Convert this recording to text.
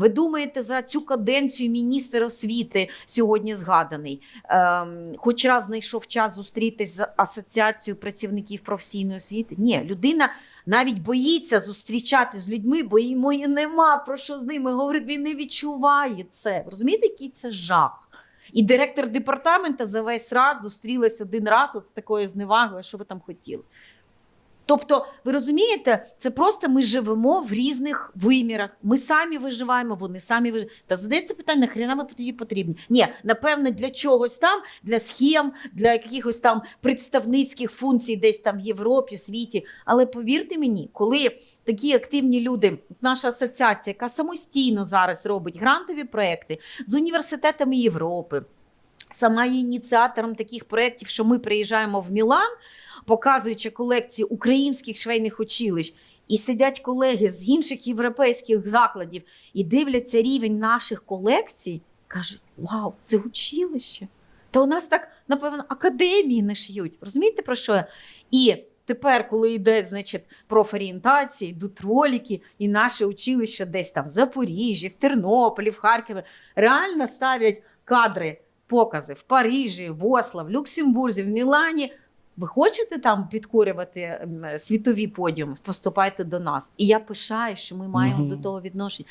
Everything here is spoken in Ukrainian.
Ви думаєте, за цю каденцію міністр освіти сьогодні згаданий, ем, хоч раз знайшов час зустрітись з асоціацією працівників професійної освіти? Ні, людина навіть боїться зустрічати з людьми, бо йому і нема про що з ними говорити. Він не відчуває це. Розумієте, який це жах? І директор департамента за весь раз зустрілась один раз от з такою зневагою, що ви там хотіли. Тобто, ви розумієте, це просто ми живемо в різних вимірах. Ми самі виживаємо, вони самі виживають. Та задається питання, нахрена ви тоді потрібні? Ні, напевне, для чогось там, для схем, для якихось там представницьких функцій, десь там в Європі, світі. Але повірте мені, коли такі активні люди, наша асоціація, яка самостійно зараз робить грантові проекти з університетами Європи, сама є ініціатором таких проєктів, що ми приїжджаємо в Мілан, показуючи колекції українських швейних училищ. І сидять колеги з інших європейських закладів і дивляться рівень наших колекцій, кажуть: Вау, це училище! Та у нас так, напевно, академії не шиють. Розумієте про що? І тепер, коли йде, значить, профорієнтації, йдуть ролики, і наше училище десь там в Запоріжжі, в Тернополі, в Харкові, реально ставлять кадри, покази в Парижі, в Осло, в Люксембурзі, в Мілані. Ви хочете там підкорювати ем, світові подіуми? Поступайте до нас. І я пишаю, що ми маємо угу. до того відношення.